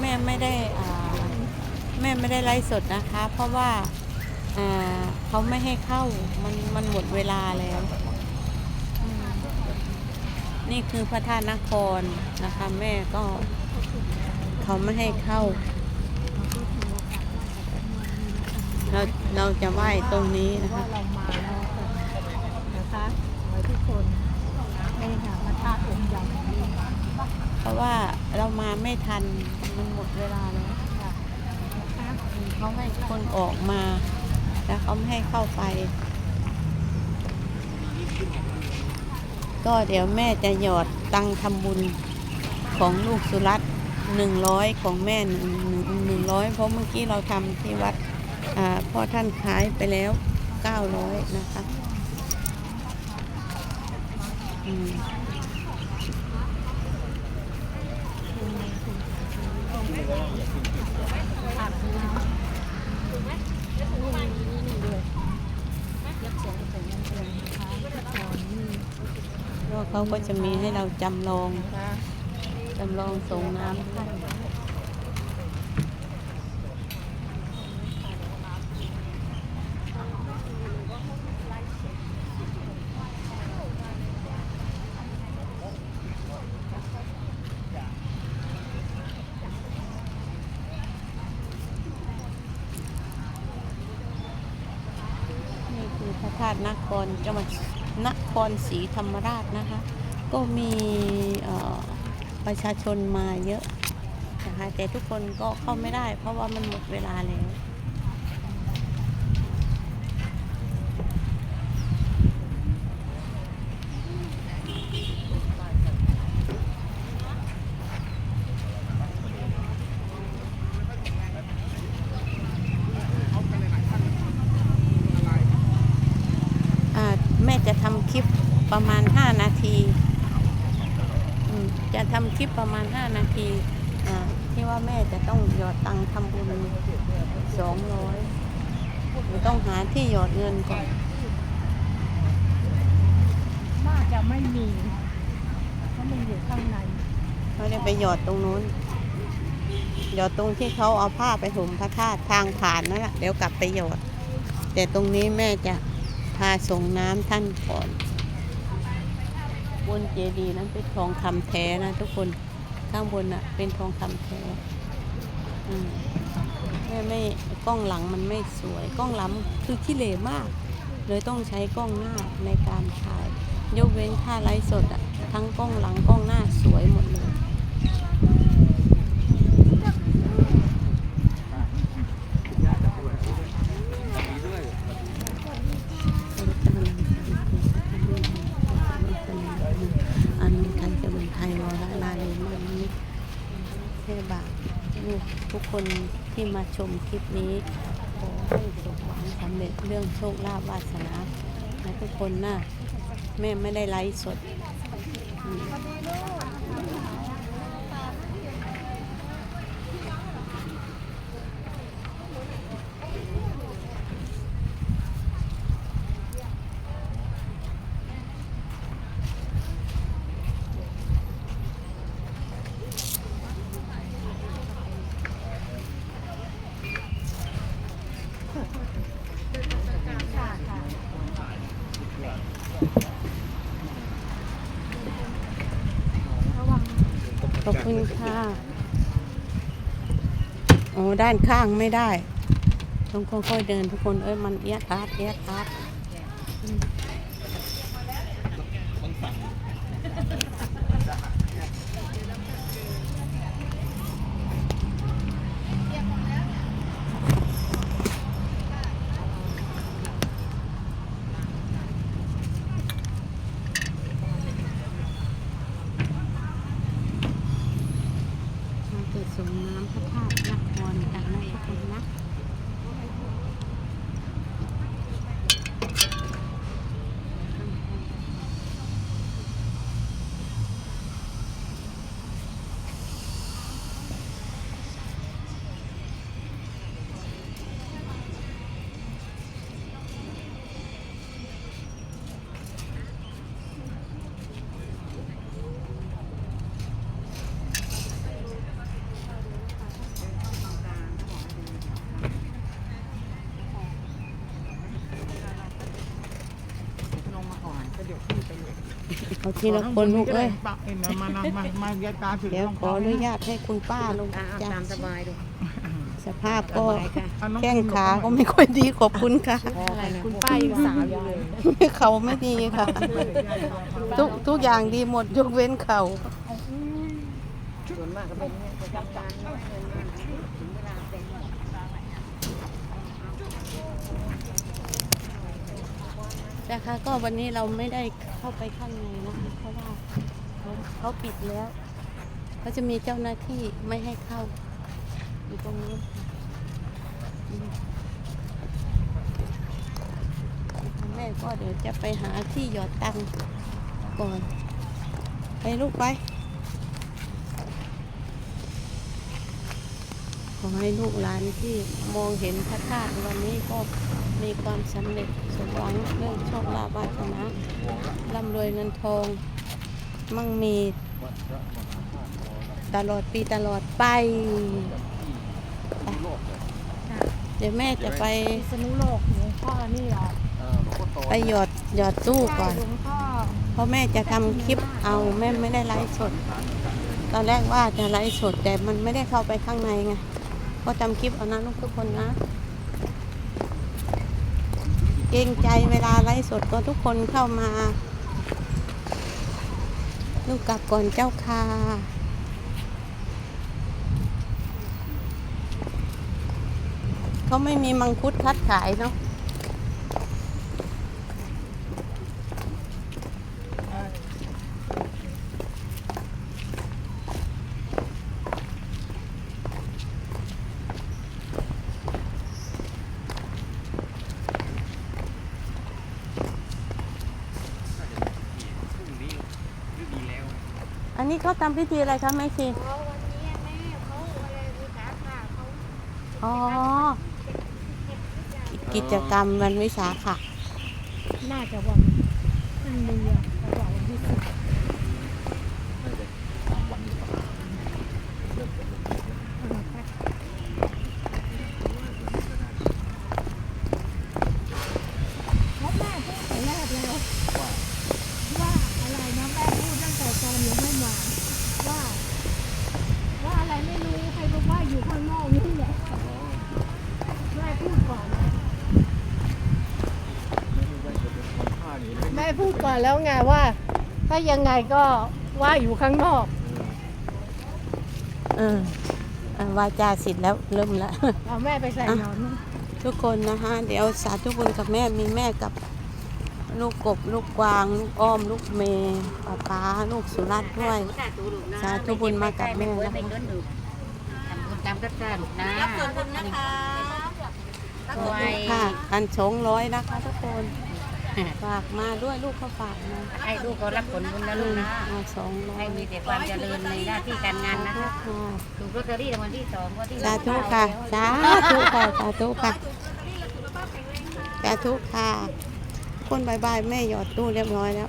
แม่ไม่ได้แม่ไม่ได้ไลฟ์สดนะคะ เพราะว่าเขาไม่ให้เข้ามันมันหมดเวลาแล้ว นี่คือพระธาตุนครนะคะ แม่ก็เขาไม่ให้เข้า เราเราจะไหว้ตรงนี้นะคะเรามาแล้วนะคะไว้ทุกคนนี่ค่ะพระธาตุองค์ใหญ่ เพราะว่าเรามาไม่ทันมันหมดเวลาแล้วค่ะเขาให้คนออกมา แล้วเขาไม่ให้เข้าไป ก็เดี๋ยวแม่จะหยอดตังทำบุญของลูกสุรัตหนึ่งร้อยของแม่หนึ่งหนึ่งร้อยเพราะเมื่อกี้เราทำที่วัดพ่อท่านขายไปแล้วเก้าร้อยนะคะ อืม ขาดนะนี่นี่ด้วยยักษ์ เขาก็จะมีให้เราจำลองจำลองส่งน้ำท่าน ราตุนครจังหวัดนครศรีธรรมราชนะคะ ก็มีประชาชนมาเยอะนะคะแต่ทุกคนก็เข้าไม่ได้ เพราะว่ามันหมดเวลาแล้ว อ่าแม่จะทำคลิ ปประมาณ 5 นาทีอืมจะทำคลิปประมาณ 5 นาทีอ่าที่ว่าแม่จะต้องหยอดตังค์ทำบุญสองร้อยหรือต้องหาที่หยอดเงินก่อนน่าจะไม่มีเพราะมันอยู่ข้างในเขาจะไปหยอดตรงนู้นหยอดตรงที่เขาเอาผ้าไปห่มพระธาตุทางผ่านนั่นแหละเดี๋ยวกลับไปหยอด แต่ตรงนี้แม่จะพาส่งน้ำท่านก่อน บนเจดีย์นั้นเป็นทองคำแท้นะทุกคนข้างบนน่ะเป็นทองคำแท้แม่ไม่กล้องหลังมันไม่สวย กล้องหลังคือขี้เหร่มาก เลยต้องใช้กล้องหน้าในการถ่าย ยกเว้นถ้าไลฟ์สดอะทั้งกล้องหลังกล้องหน้าสวยหมดเลย อันไทยจะเป็นไทยวรลาเลยมันนี้ เทบาลูกทุกคนที่มาชมคลิปนี้ขอให้สมหวังสำเร็จเรื่องโชคลาภวาสนาะทุกคนนะแม่ไม่ได้ไลฟ์สด อืมขอบคุณค่ะโอ้ด้านข้างไม่ได้ ต้องค่อยๆเดินทุกคนเอ้ยมันเอียดอาดเอียดอาด เอาทีละคนลูกเอ้ยปักเอ็นนะมานะมามายายตาถึงเดี๋ยวขออนุญาตให้คุณป้าลงอ่าเอาจ้ะตามสบายดูสภาพก็สบายค่ะเอาน้องแข้งขาก็ไม่ค่อยดีขอบคุณค่ะ คุณป้ายังสาวอยู่เลยเขาไม่ดีค่ะ ทุกทุกอย่างดีหมดยกเว้นเขาส่วนมากก็เป็นเนี่ยจะทำงานไม่เป็นงานถึงเวลาเป็น นะคะก็วันนี้เราไม่ได้เข้าไปข้างในนะคะเพราะว่าเขาเขาปิดแล้วเขาจะมีเจ้าหน้าที่ไม่ให้เข้า อยู่ตรงนี้แม่ก็เดี๋ยวจะไปหาที่หยอดตังก่อน ไปลูกไป ขอให้ลูกหลานที่มองเห็นพระธาตุวันนี้ก็มีความสำเร็จสมหวังเรื่องโชคลาภวาสนาร่ำรวยเงินทอง มั่งมีตลอดปีตลอดไปเดี๋ยวแม่จะไปพิษณุโลกหลวงพ่อนี่เหรอไปหยอดหยอดตู้ก่อน หลวงพ่อเพราะแม่จะทำคลิปเอาแม่ไม่ได้ไลฟ์สด ตอนแรกว่าจะไลฟ์สดแต่มันไม่ได้เข้าไปข้างในไง ก็จำคลิปเอานะลูกทุกคนนะ เกรงใจเวลาไลฟ์สดก็ทุกคนเข้ามา ลูกกลับก่อนเจ้าค่ะเขาไม่มีมังคุดคัดขายเนาะ นนี้เขาทำพิธีอะไรคะแม่ชีวันนี้แม่เขาอะไรวิสาขะเขาอ๋อ กิจกรรมวันวิสาขะน่าจะวันขึ้นเรือระหว่างวันที่สิบแล้วแม่พูดแต่แรกแล้วว่าอะไรนะแม่พูดตั้งแต่ตอนยังไม่มาว่า ว่าอะไรไม่รู้ใครบอกว่าอยู่ข้างนอกนี่แหละแม่พูดก่อนนะแม่ พูดก่อนแล้วไงว่า ถ้ายังไงก็ว่าอยู่ข้างนอกเอออะวาจาสิทธิ์แล้วเริ่มละเอาแม่ไปใส่นอนนะทุกคนนะคะเดี๋ยวสาธุบุญกับแม่มีแม่กับลูกกบ ลูกกวาง ลูกอ้อม ลูกเมย์ป้าป้าลูกสุรัตน์ด้วย สาธุบุญมากับแม่นะคะไม่เกินหนึ่งทำบุญตามกัตตาลูกนะรับส่วนบุญนะคะไว้ค่ะอันสองร้อยนะคะทุกคน ฝากมาด้วยลูกเขาฝากมาให้ลูกเขารับผลบุญนะลูกนะเอาสองร้อให้ยมีแต่ความเจริญในหน้าที่การงานนะคะค่ะถูกลอตเตอรี่รางวัลที่สองงวันที่สาธุค่ะสาธุค่ะสาธุค่ะสาธุค่ะคนบายบายแม่หยอดตู้เรียบร้อยแล้ว